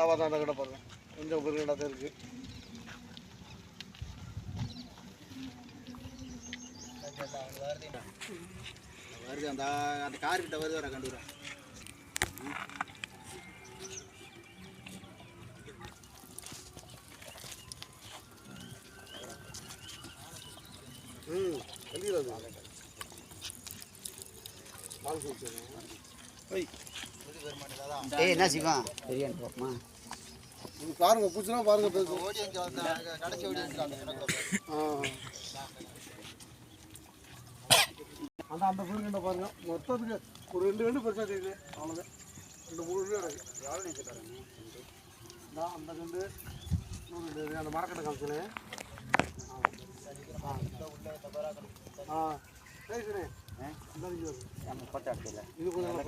பார்த்தா அந்த கடை பாருங்க. கொஞ்சம் பெரிய கடை தான் இருக்கு. வருது அந்த அந்த கார் கிட்ட வருது வர கண்டுக்கிறேன் ம் கண்டிப்பாக குடிச்சது ஏய் என்ன சிவா? பிரியாணி போமா? பாருங்க பூச்சினா பாருங்க பேசும் ஓடி அங்கே வந்த கடைசி ஓடி வந்துருக்காங்க அந்த அந்த புல் கண்டை பாருங்க. மொத்தத்துக்கு ஒரு ரெண்டு ரெண்டு பெருசாக தெரியுது. அவ்வளோதான் ரெண்டு மூணு ரெண்டு கிடக்கு இந்தா அந்த ரெண்டு. இருக்கு. அந்த மரக்கட்டை காமிச்சேன். ஆ. சரி சரி. நம்ம போட்டோ எடுத்துல இது கொஞ்சம்